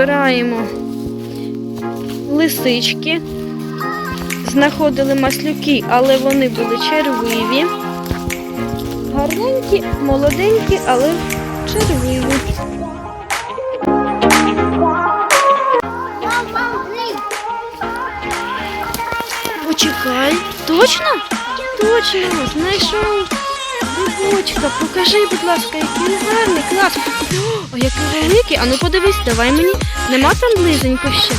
збираємо лисички. Знаходили маслюки, але вони були червиві. Гарненькі, молоденькі, але червиві. Почекай. Точно? Точно, знайшов. Грибочка, покажи, будь ласка, який гарний, клас. О, який великий. А ну подивись, давай мені. Нема там близенько ще.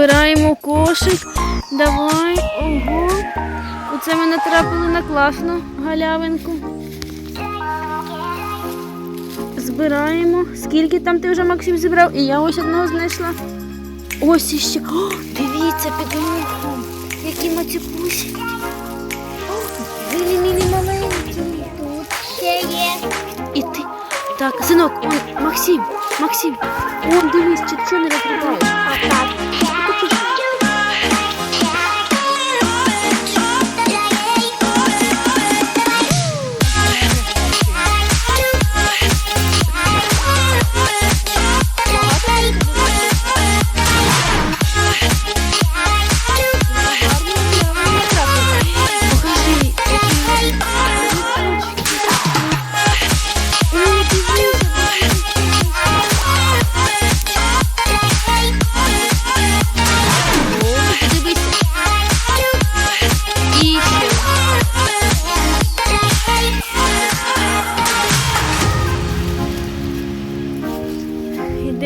Збираємо кошик. Давай. Ого. Оце ми натрапили на класну галявинку. Збираємо. Скільки там ти вже Максим зібрав? І я ось одного знайшла. Ось іще. О, дивіться під мухом. Які мацюкусі. Вилі-мілі маленькі. Тут ще є. І ти. Так, синок, он, Максим, Максим. Он, дивись, чи що не розриваєш.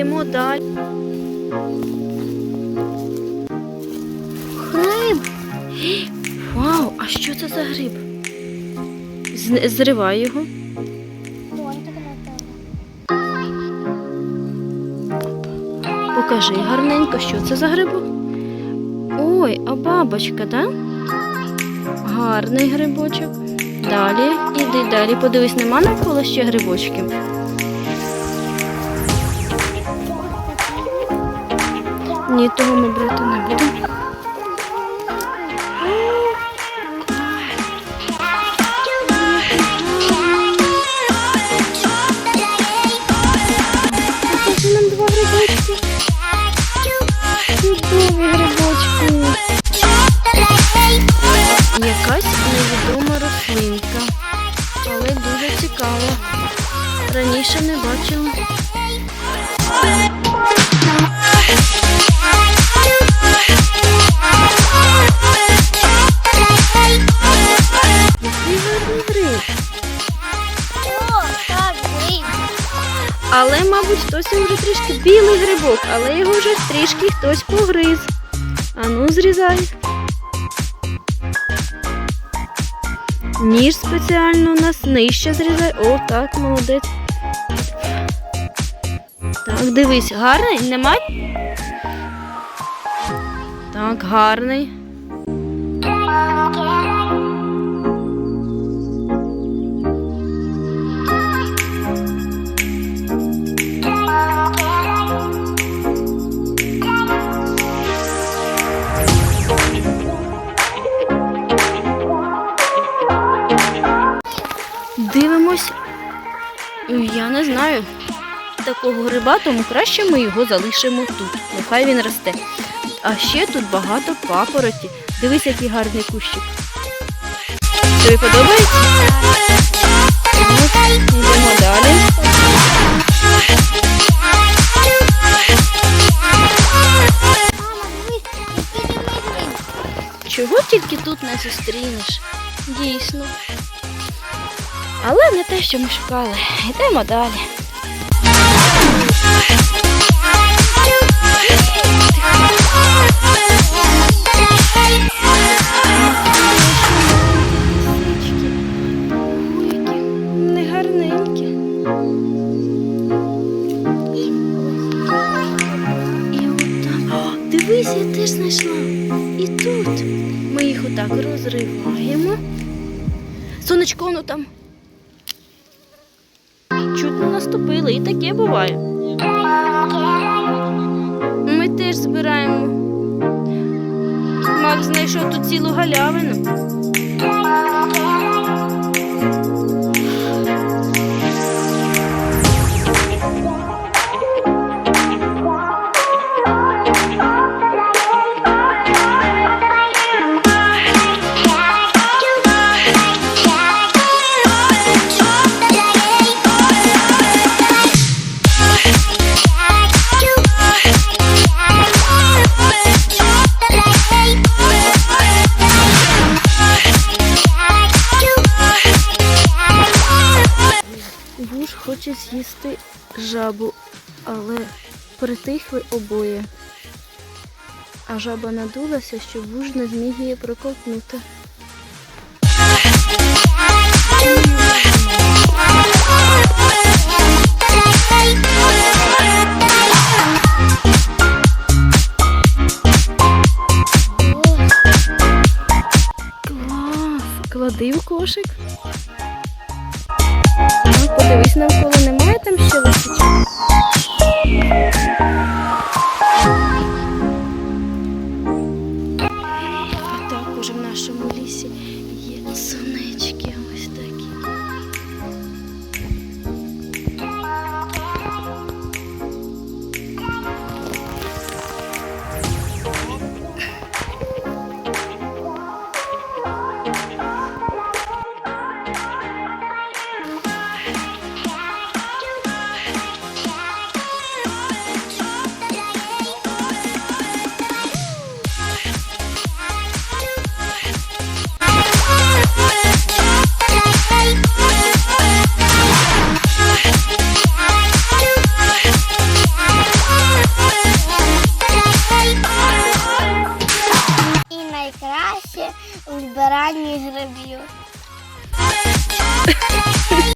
Йдемо далі. Гриб. Вау, а що це за гриб? Зривай його. Покажи гарненько, що це за грибок. Ой, а бабочка, так? Гарний грибочок. Далі, іди далі, подивись, нема навколо ще грибочків. Ні, того ми брати не будемо. Якась невідома рослинка, але дуже цікава. Раніше не бачила. Але, мабуть, хтось вже трішки білий грибок, але його вже трішки хтось погриз. Ану, зрізай. Ніж спеціально у нас нижче зрізай. О, так, молодець. Так, дивись, гарний? Нема? Так, гарний. Такого гриба, тому краще ми його залишимо тут. Нехай він росте. А ще тут багато папороті. Дивись, який гарний кущик. Тобі подобається? Йдемо далі. Чого тільки тут не зустрінеш? Дійсно. Але не те, що ми шукали. Йдемо далі. Дивись, я теж знайшла. І тут. Ми їх отак розриваємо. Сонечко воно там. Чутно наступили, і таке буває. Ми теж збираємо. Макс знайшов тут цілу галявину. Жабу, але притихли обоє. А жаба надулася, щоб вуж не зміг її проковтнути. Клади в кошик.